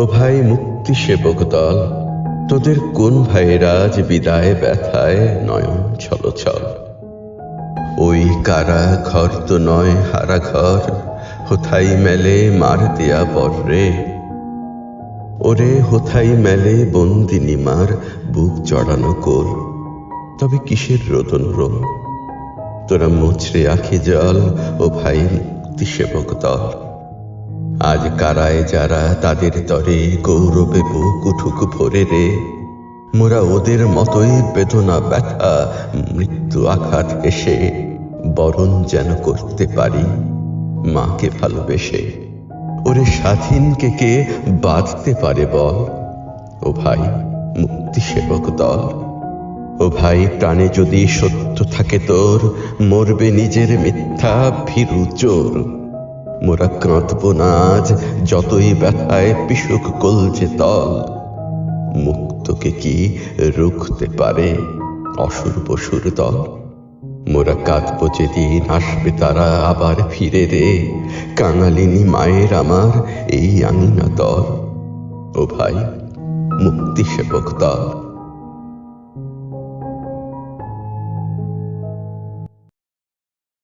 ও ভাই মুক্তি সেবক দল, তোদের কোন ভাইয়েরা আজ বিদায় ব্যথায় নয়ন ছল ছল ওই কারা ঘর তো নয় হারা ঘর হোথাই মেলে মার দেয়া বর্রে ওরে হোথাই মেলে বন্দিনী মার বুক চড়ানো কোল, তবে কিসের রোদন রোম? তোরা মুচড়ে আখি জল, ও ভাই মুক্তি সেবক দল। আজ কারায় যারা তাদের তরে গৌরবে বুক উঠুক ভরে রে। মোরা ওদের মতোই বেদনা ব্যথা, মৃত্যু আঘাত এসে বরণ যেন করতে পারি, মাকে ভালোবেসে। ওরে স্বাধীনকে কে বাঁধতে পারে বল? ও ভাই মুক্তি সেবক দল। ও ভাই প্রাণে যদি সত্য থাকে তোর, মরবে নিজের মিথ্যা ভীরু চোর। মোরা কাঁদব না আজ যতই ব্যথায় পিশুক কলছে তল, মুক্তকে কি রুখতে পারে অসুর বসুর দল? মোরা কাঁদব যেদিন আসবে তারা আবার ফিরে রে, কাঙালিনী মায়ের আমার এই আঙিনা দল। ও ভাই, মুক্তি সেবক দল।